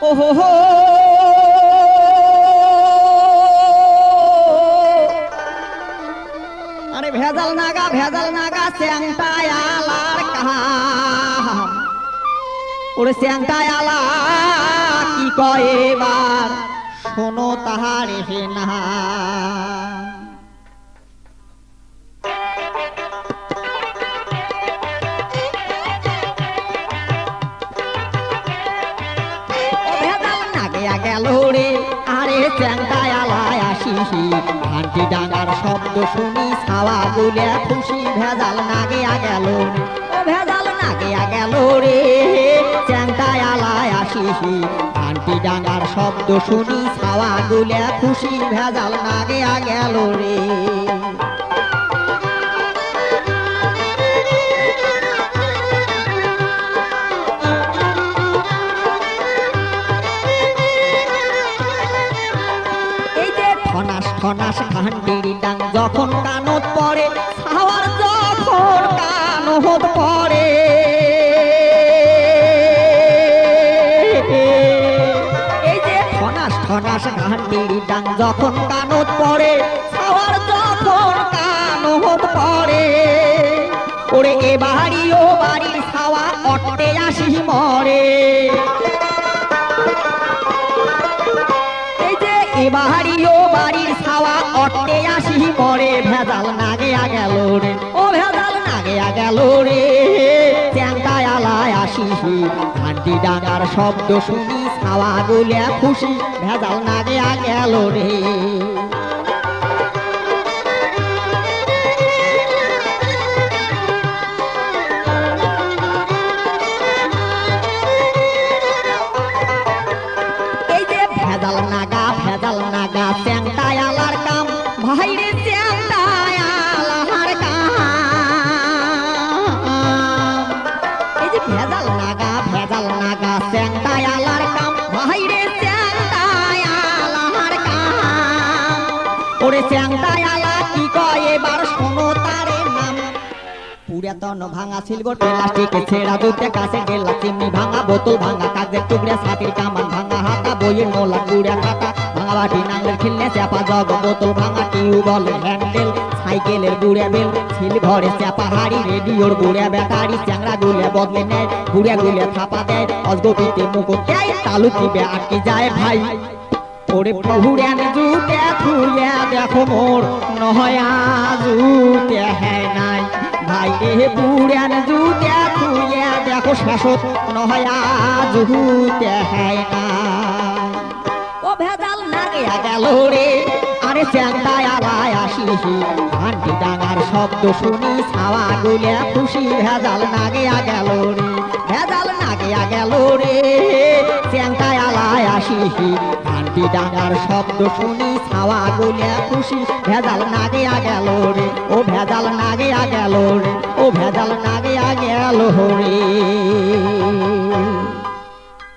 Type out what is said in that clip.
ওহো আরে ভেজাল নাগা ভেজাল নাগা স্যাংটায় আলার কাম ওরে স্যাংটায় কি কয় এবার শোনো তাহারে না আরে চ্যাংটায় আলায় আসিসি। ঘান্টি ডাঙার শব্দ শুনি ছাওয়া গুলে খুশি, ভেজাল নাগিয়া গেল। ও ভেজাল নাগিয়া গেল রে, চ্যাংটায় আলায় আসিসি। ঘান্টি ডাঙার শব্দ শুনি ছাওয়া গুলে খুশি, ভেজাল নাগিয়া গেল রে। ঠনাস ঘান্টির ডাং যখন কানত পড়ে ছাওয়ার যখন কানত পড়ে। এই যে ঠনাস ঠনাস ঘান্টির ডাং যখন কানত পড়ে ছাওয়ার যখন কানত পড়ে। ওরে এ বাড়ি, ও বাড়ির ছাওয়া অট্টে আসি মরে। এ বাড়ি, ও বাড়ির অট্টে আসি পরে ভেজাল নাগিয়া গেল রে। ও ভেজাল নাগিয়া গেল রে। চ্যাংটায় আলায় আসি। ঘান্টি ডাঙার শব্দ শুনি ছাওয়া গুলিয়া খুশি, ভেজাল নাগিয়া গেল রে। ভেজাল নাগা ভেজাল নাগা চ্যাংটায় কাম। ভাইরে চ্যাংটায় কাম। ওরে চ্যাংটায় কি কয় এবার শোনো তারে নাম। পুরাতন ভাঙা সিলভার প্লাস্টিকে ছেঁড়া দুধে কাছে গেলা চিমনি ভাঙা বোতল ভাঙা কাগজের টুকরে ছাতির কামান ভাঙা হাতা, বইয়ের মোলা কুড়া খাতা ভাঙা বাটি নাঙ্গের খিলনে চাপা জগ বোতল ভাঙা টিউবল হ্যান্ডেল, সাইকেলের গুড়ে বেল সিলভরে চাপা হাড়ি, রেডিওর গুড়ে ব্যাটারি, চ্যাংরা গুলে বদলে নেয় গুড়ে গুলে থাপা দেয় অজগবিতে মুকুট তালু টিপে আটকে যায় ভাই। ওরে বহুরেন জুতে থুইয়া দেখো মোর, নহয়া জুতে হ্যাঁ নাই। ভাই রে বুড়েন জুতে থুইয়া দেখো শাসক, নহয়া জুতে হ্যাঁ ভেজাল গেল রে। আরে চ্যাংটায় আলায় আসিসি। ঘান্টি ডাঙার শব্দ শুনি ছাওয়া গুলে খুশি ভেজাল নাগিয়া গেল রে। ভেজাল নাগিয়া গেল রে। চ্যাংটায় আলায় আসিসি। ঘান্টি ডাঙার শব্দ শুনি ছাওয়া গুলে খুশি ভেজাল নাগিয়া গেল রে। ও ভেজাল নাগিয়া গেল রে। ও ভেজাল নাগিয়া গেল রে।